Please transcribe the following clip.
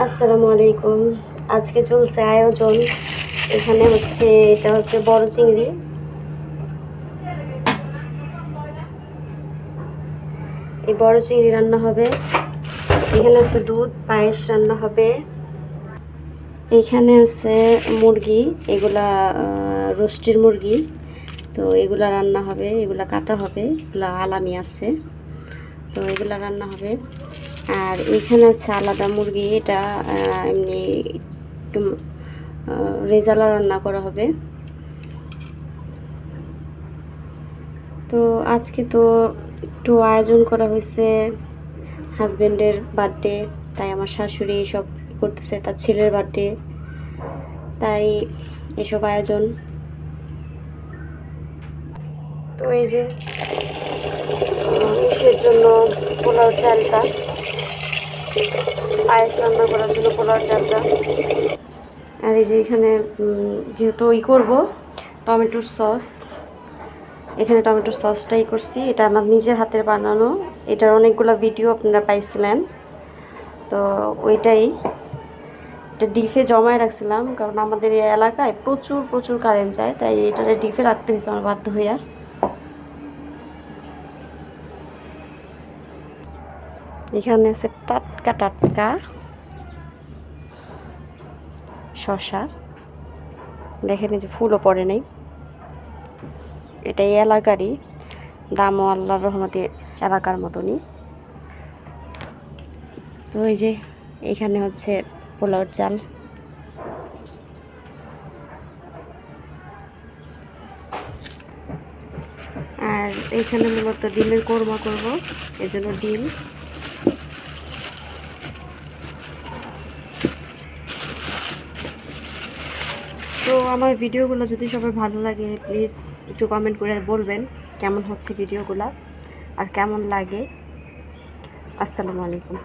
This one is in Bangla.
আসসালামু আলাইকুম। আজকে চলছে আয়োজন। এখানে হচ্ছে, এটা হচ্ছে বড় চিংড়ি। এই বড় চিংড়ি রান্না হবে। এখানে আছে দুধ, পায়েস রান্না হবে। এখানে আছে মুরগি, এগুলা রোস্টের মুরগি। তো এগুলা রান্না হবে, এগুলা কাটা হবে। এগুলা আলামি আছে। তো এগুলা রান্না হবে। আর এখানে আছে আলাদা মুরগি, এটা এমনি একটু রেজালা রান্না করা হবে। তো আজকে তো একটু আয়োজন করা হয়েছে, হাজবেন্ডের বার্থডে, তাই আমার শাশুড়ি সব করতেছে, তার ছেলের বার্থডে, তাই এসব আয়োজন। তো এই যে ইসের জন্য পোলাও চালটা। রান্না করার জন্য আর এই যে এখানে যেহেতু ই করব টমেটোর সস। এখানে টমেটোর সসটাই করছি। এটা আমার নিজের হাতের বানানো। এটার অনেকগুলো ভিডিও আপনারা পাইছিলেন। তো ওইটাই। এটা ডিফে জমায় রাখছিলাম, কারণ আমাদের এই এলাকায় প্রচুর প্রচুর কারেন্ট যায়, তাই এটারে ডিফে রাখতে হয়েছে আমার বাধ্য হইয়া। এখানে আছে টাটকা টাটকা শশা দেখেন এই যে ফুলও পড়ে নেই। এটা এই এলাকারই, দামও আল্লাহর রহমতে এলাকার মতনই। তো ওই যে এখানে হচ্ছে পোলাওর চাল। আর এইখানে মূলত ডিমের কোরমা করব এজন্য ডিম তো আমার ভিডিওগুলো যদি সবার ভালো লাগে প্লিজ একটু কমেন্ট করে বলবেন কেমন হচ্ছে ভিডিওগুলো আর কেমন লাগে। আসসালামু আলাইকুম।